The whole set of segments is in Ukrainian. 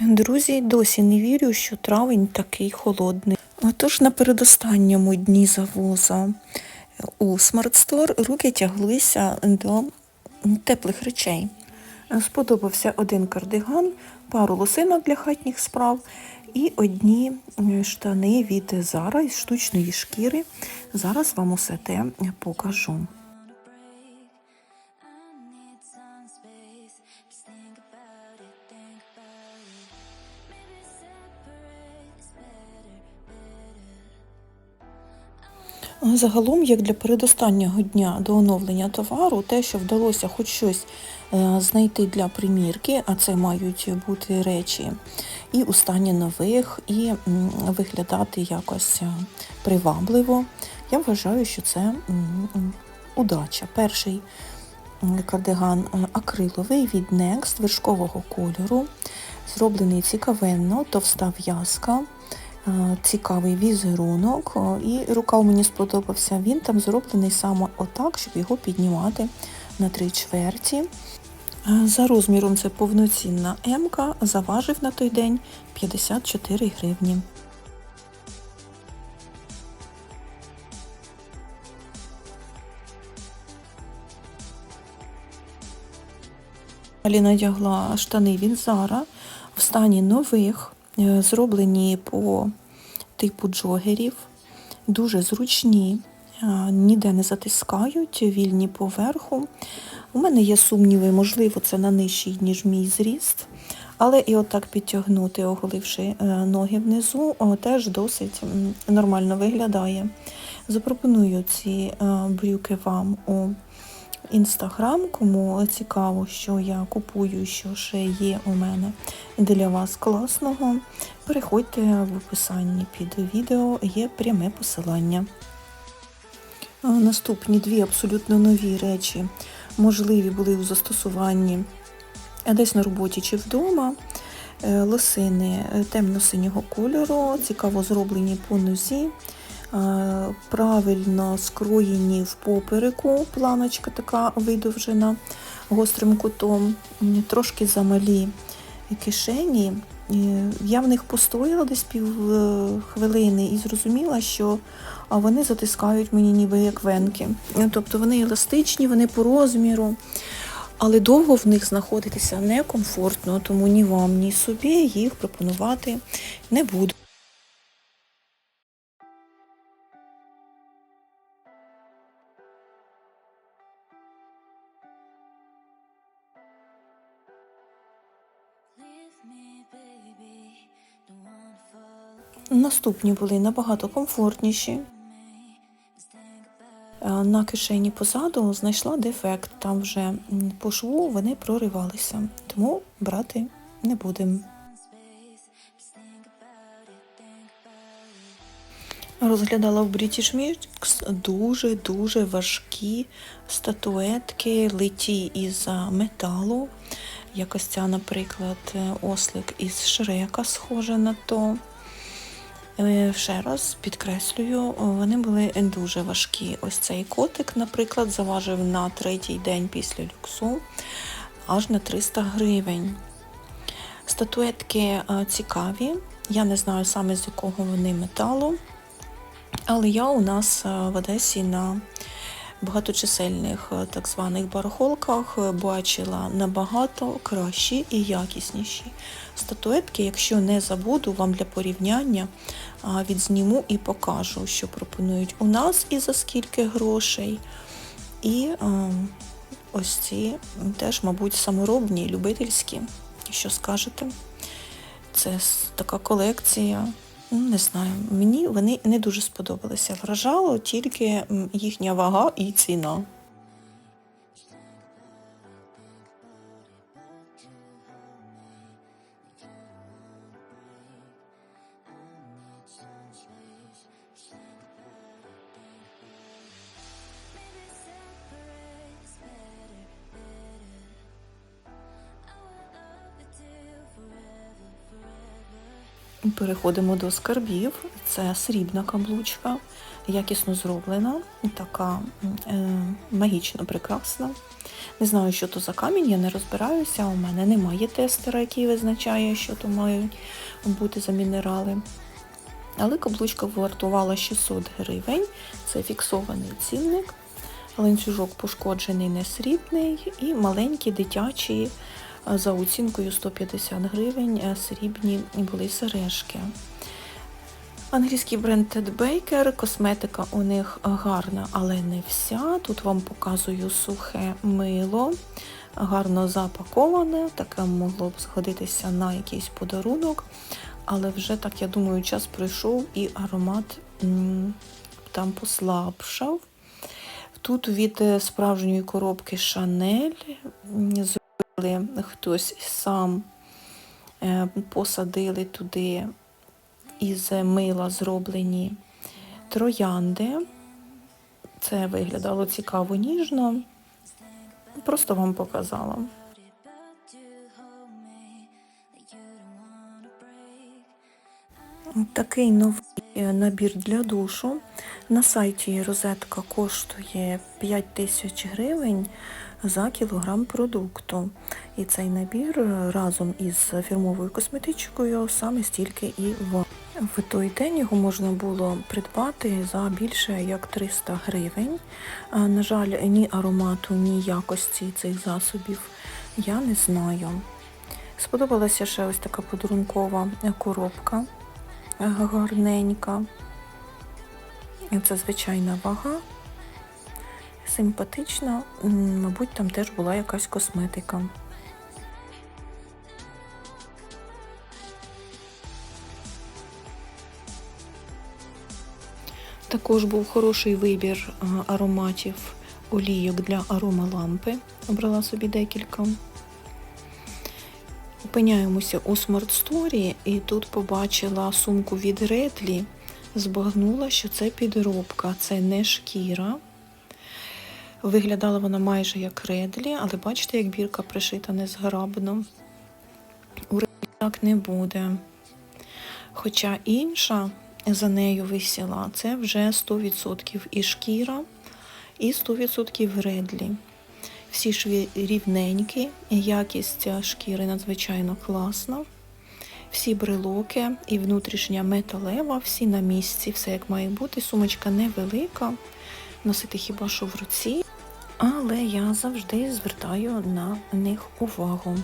Друзі, досі не вірю, що травень такий холодний. Отож, на передостанньому дні завоза у смартстор руки тяглися до теплих речей. Сподобався один кардиган, пару лосинок для хатніх справ і одні е, штани від Зара із штучної шкіри. Зараз вам усе те покажу. Загалом, як для передостаннього дня до оновлення товару, те, що вдалося хоч щось е, знайти для примірки, а це мають бути речі і у стані нових, і виглядати якось е, привабливо, я вважаю, що це удача. Перший кардиган е, акриловий від Next вершкового кольору, зроблений цікавенно, товста в'язка. Е, цікавий візерунок, і рукав мені сподобався. Він там зроблений саме отак, щоб його піднімати на три чверті. Е, За розміром це повноцінна М-ка, заважив на той день 54 гривні. Далі надягла штани від Зара в стані нових, е, зроблені по типу джогерів, дуже зручні, е, ніде не затискають, вільні поверху. У мене є сумніви, можливо, це на нижчий, ніж мій зріст. Але і отак підтягнути, оголивши е, ноги внизу, теж досить нормально виглядає. Запропоную ці е, брюки вам у інстаграм, кому цікаво, що я купую, що ще є у мене для вас класного. Переходьте в описанні під відео, є пряме посилання. Наступні дві абсолютно нові речі можливі були у застосуванні десь на роботі чи вдома. Е, Лосини е, темно-синього кольору, цікаво зроблені по нозі, правильно скроєні в попереку, планочка така видовжена гострим кутом, трошки замалі кишені. Е, Я в них постояла десь пів е, хвилини і зрозуміла, що вони затискають мені ніби як венки. Е, Тобто вони еластичні, вони по розміру. Але довго в них знаходитися некомфортно, тому ні вам, ні собі їх пропонувати не буду. Наступні були набагато комфортніші. Е, На кишені позаду знайшла дефект. Там вже по шву вони проривалися, тому брати не будемо. Розглядала в British Mix дуже-дуже важкі статуетки, литі із металу. Якось ця, наприклад, е, ослик із Шрека схожа на то. Е, Ще раз підкреслюю, вони були дуже важкі. Ось цей котик, наприклад, заважив на третій день після люксу аж на 300 гривень. Статуетки е, цікаві. Я не знаю саме з якого вони металу. Але я у нас е, в Одесі на багаточисельних е, так званих барахолках е, бачила набагато кращі і якісніші статуетки. Якщо не забуду, вам для порівняння відзніму і покажу, що пропонують у нас і за скільки грошей. І е, ось ці теж, мабуть, саморобні, любительські. Що скажете? Це така колекція. Ну, не знаю, мені вони не дуже сподобалися. Вражало тільки їхня вага і ціна. Переходимо до скарбів. Це срібна каблучка якісно зроблена, така е, магічно прекрасна. Не знаю, що то за камінь, я не розбираюся. У мене немає тестера, який визначає, що то мають бути за мінерали. Але каблучка вартувала 600 гривень. Це фіксований цінник. Ланцюжок пошкоджений не срібний і маленькі дитячі за оцінкою 150 гривень срібні були сережки. Англійський бренд Ted Baker, косметика у них гарна, але не вся. Тут вам показую сухе мило, гарно запаковане, таке могло б згодитися на якийсь подарунок. Але вже так, я думаю, час пройшов і аромат там послабшав. Тут від е, справжньої коробки Шанель хтось сам е, посадили туди із мила зроблені троянди. Це виглядало цікаво ніжно. Просто вам показала. Такий новий е, набір для душу. На сайті розетка коштує 5 тисяч гривень за кілограм продукту. І цей набір е, разом із фірмовою косметичкою саме стільки і в. В той день його можна було придбати за більше як 300 гривень. На жаль, ні аромату, ні якості цих засобів я не знаю. Сподобалася ще ось така подарункова коробка е, гарненька. Це звичайна вага. Симпатична. Мабуть, там теж була якась косметика. Також був хороший вибір ароматів олійок для аромалампи. Обрала собі декілька. Опиняємося у Smart Story і тут побачила сумку від Редлі. Збагнула, що це підробка, це не шкіра. Виглядала вона майже як Редлі, але бачите, як бірка пришита незграбно. У Редлі так не буде. Хоча інша за нею висіла, це вже 100% і шкіра, і 100% Редлі. Всі шві рівненькі, якість шкіри надзвичайно класна. Всі брелоки і внутрішня металева, всі на місці, все як має бути. Сумочка невелика, носити хіба що в руці, але я завжди звертаю на них увагу.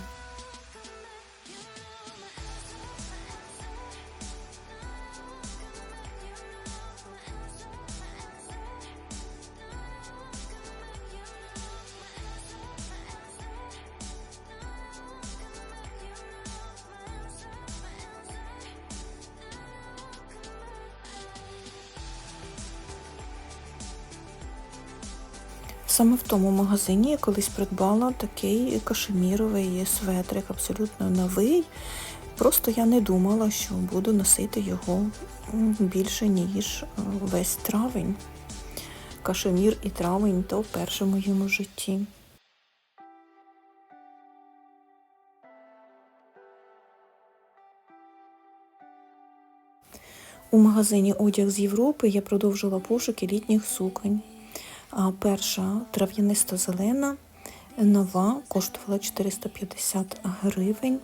Тому магазині я колись придбала такий кашеміровий светрик, абсолютно новий. Просто я не думала, що буду носити його більше, ніж е, весь травень. Кашемір і травень то вперше в моєму житті. У магазині Одяг з Європи я продовжила пошуки літніх суконь. А перша трав'яниста зелена, нова, коштувала 450 гривень.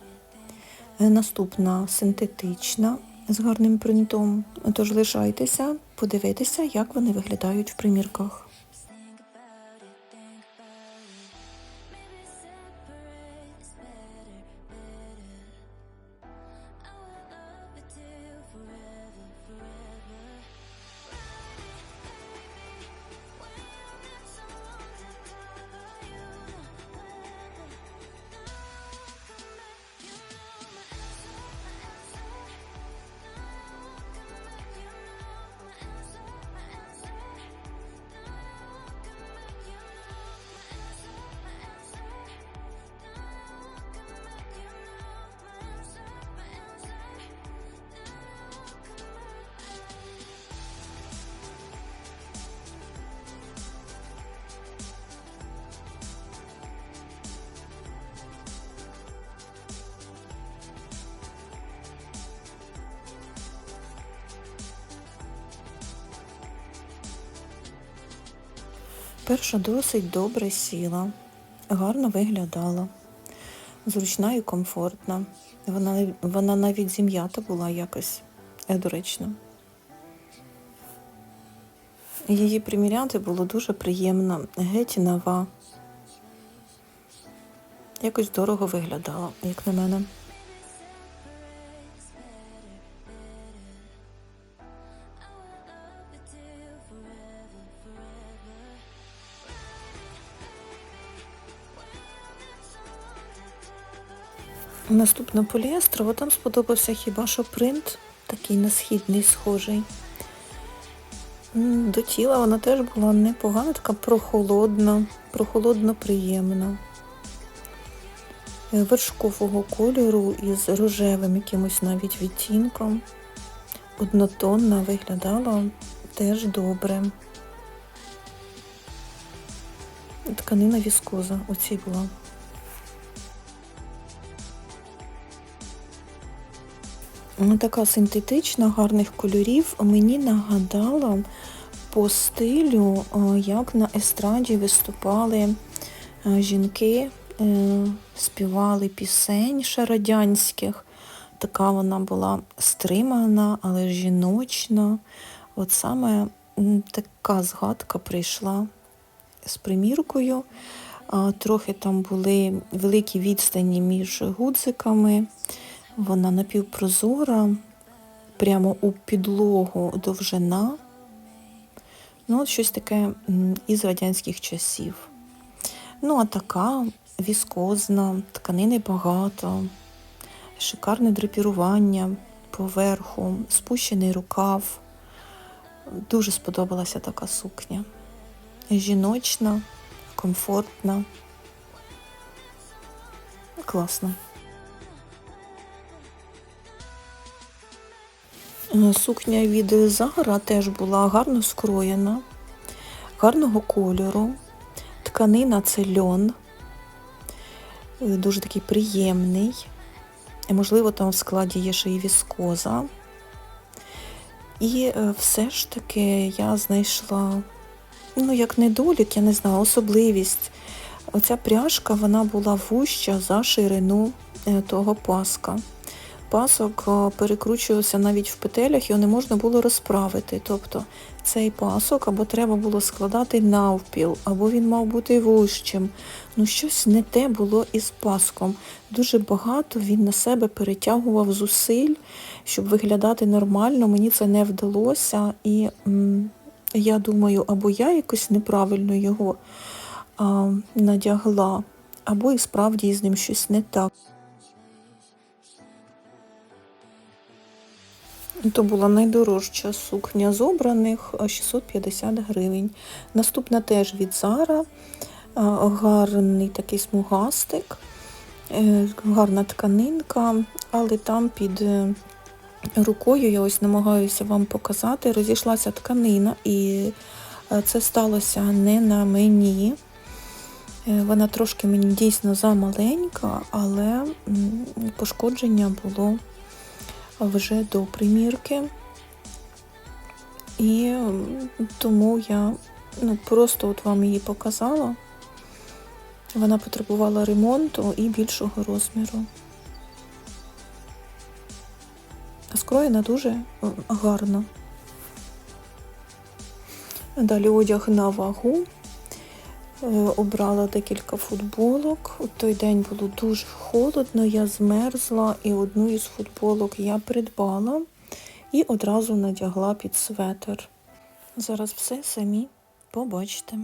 Наступна синтетична з гарним принтом. Тож лишайтеся, подивитися, як вони виглядають в примірках. Перша досить добре сіла, гарно виглядала, зручна і комфортна. Вона, вона навіть зім'ята була якось е, доречна. Її приміряти було дуже приємно, геть нова. Якось дорого виглядала, як на мене. Наступна поліестрова, там сподобався хіба що принт, такий на східний схожий. До тіла вона теж була непогана, така прохолодна, прохолодно приємна. Е, Вершкового кольору із рожевим якимось навіть відтінком. Однотонна виглядала теж добре. Тканина віскоза оці була. Вона Така синтетична, гарних кольорів. Мені нагадала по стилю, е, як на естраді виступали е, жінки, е, співали пісень ще. Така вона була стримана, але жіночна. От саме така згадка прийшла з приміркою. Трохи там були великі відстані між гудзиками. Вона напівпрозора, прямо у підлогу довжина. Ну, от щось таке із радянських часів. Ну, а така віскозна, тканини багато, шикарне драпірування поверху, спущений рукав. Дуже сподобалася така сукня. Жіночна, комфортна. Класно. Сукня від Зара теж була гарно скроєна, гарного кольору. Тканина це льон, е, дуже такий приємний. І, Можливо, там в складі є ще і віскоза. І е, все ж таки я знайшла, ну, як недолік, я не знаю, особливість. Оця пряжка вона була вуща за ширину е, того паска пасок е, перекручувався навіть в петелях, його не можна було розправити. Тобто цей пасок або треба було складати навпіл, або він мав бути вущим. Ну, щось не те було із паском. Дуже багато він на себе перетягував зусиль, щоб виглядати нормально. Мені це не вдалося. І м, я думаю, або я якось неправильно його а, надягла, або і справді з ним щось не так. То була найдорожча сукня з обраних 650 гривень. Наступна теж від Зара, гарний такий смугастик, е, гарна тканинка, але там під е, рукою, я ось намагаюся вам показати, розійшлася тканина, і е, це сталося не на мені. Е, Вона трошки мені дійсно замаленька, але пошкодження було вже до примірки. І тому я ну, просто от вам її показала. Вона потребувала ремонту і більшого розміру. Скроєна дуже м, гарно. Далі одяг на вагу. Е, Обрала декілька футболок. У той день було дуже холодно, я змерзла і одну із футболок я придбала і одразу надягла під светр. Зараз все самі побачите.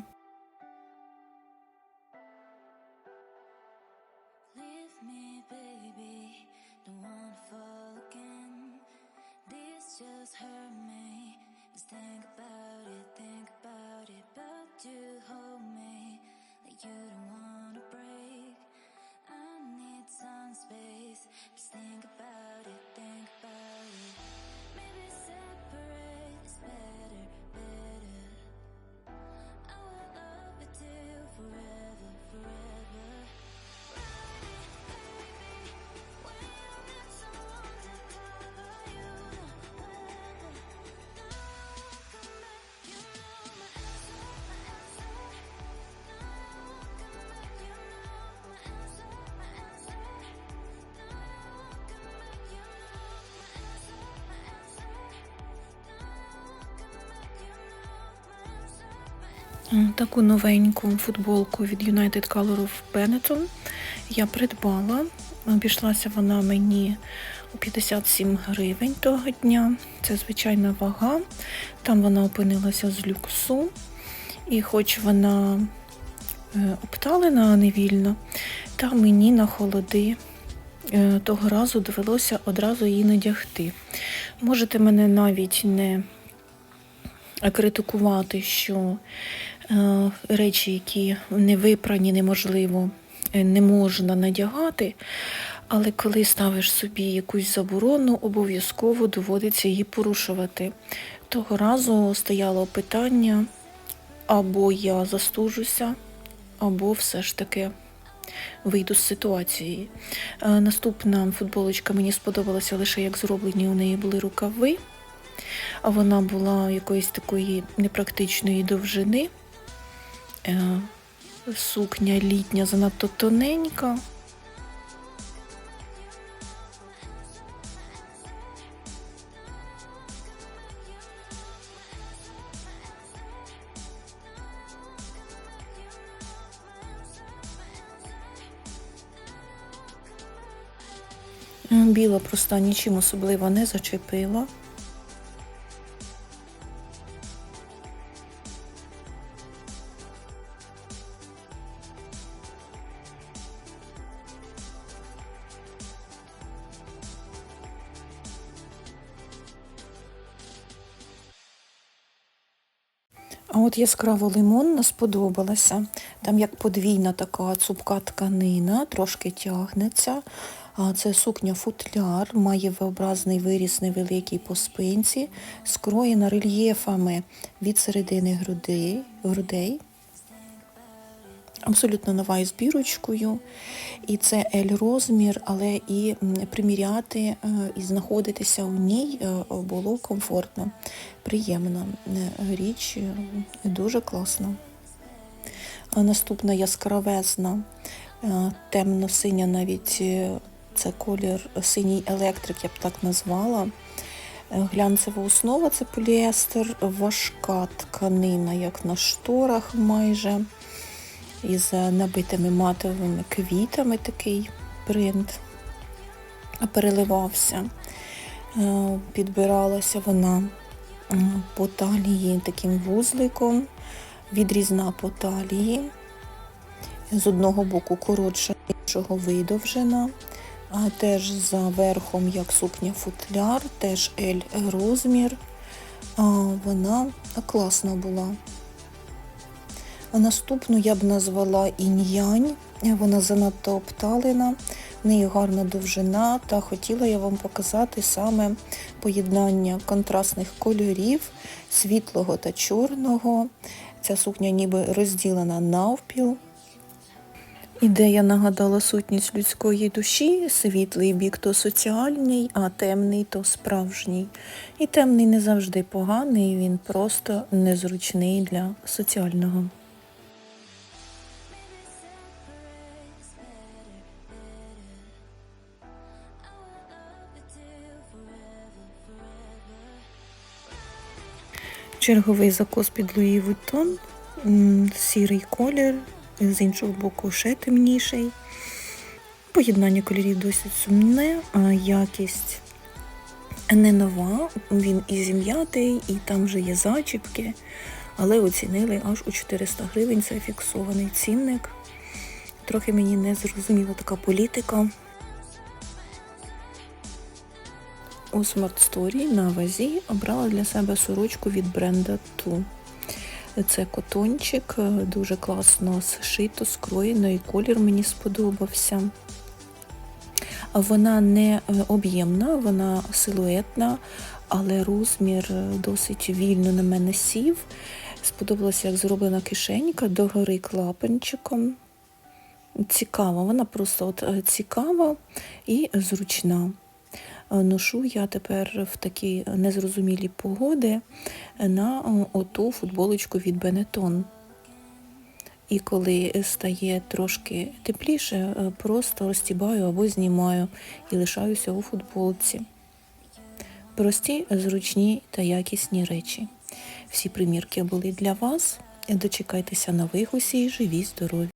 Таку новеньку футболку від United Color of Benetton я придбала. Обійшлася вона мені у 57 гривень того дня. Це звичайна вага. Там вона опинилася з люксу. І хоч вона е, обталена, а не вільна, та мені на холоди е, того разу довелося одразу її надягти. Можете мене навіть не критикувати, що е, речі, які не випрані, неможливо, е, не можна надягати. Але коли ставиш собі якусь заборону, обов'язково доводиться її порушувати. Того разу стояло питання, або я застужуся, або все ж таки вийду з ситуації. Е, Наступна футболочка мені сподобалася лише як зроблені у неї були рукави. А вона була якоїсь такої непрактичної довжини. Е, Сукня літня занадто тоненька. Е, Біла проста нічим особливо не зачепила. От яскраво лимонна сподобалася. Там як подвійна така цупка тканина, трошки тягнеться. Це сукня футляр, має V-образний виріс невеликий по спинці, скроєна рельєфами від середини грудей, грудей. Абсолютно нова із бірочкою. І це L розмір, але і приміряти е, і знаходитися у ній е, було комфортно, приємно. Е, Річ дуже класна. Наступна яскравезна, темно-синя навіть це колір синій електрик, я б так назвала. Глянцева основа це поліестер, важка тканина, як на шторах майже із е, набитими матовими квітами такий принт переливався. Е, Підбиралася вона по талії таким вузликом, відрізна по талії. З одного боку коротша, іншого видовжена. А теж за верхом, як сукня футляр, теж L розмір. Вона класна була. Наступну я б назвала інь-янь. Вона занадто обталена, в неї гарна довжина, та хотіла я вам показати саме поєднання контрастних кольорів, світлого та чорного. Ця сукня ніби розділена навпіл. Ідея нагадала сутність людської душі, світлий бік то соціальний, а темний то справжній. І темний не завжди поганий, він просто незручний для соціального. Черговий закос під Луї Вуттон, м, сірий колір, з іншого боку ще темніший. Поєднання кольорів досить сумне, а якість не нова, він і зім'ятий, і там вже є зачіпки, але оцінили аж у 400 гривень, це фіксований цінник. Трохи мені не зрозуміла така політика. У Smart Story на вазі обрала для себе сорочку від бренда Ту. Це котончик, е, дуже класно зшито, скроєно, і колір мені сподобався. Вона не е, об'ємна, вона силуетна, але розмір е, досить вільно на мене сів. Сподобалося, як зроблена кишенька догори клапанчиком. Цікава, вона просто от цікава і зручна. Е, Ношу я тепер в такі незрозумілі погоди на е, оту футболочку від Бенетон. І коли стає трошки тепліше, е, просто розтібаю або знімаю і лишаюся у футболці. Прості, зручні та якісні речі. Всі примірки були для вас. Дочекайтеся нових усі живі, здорові.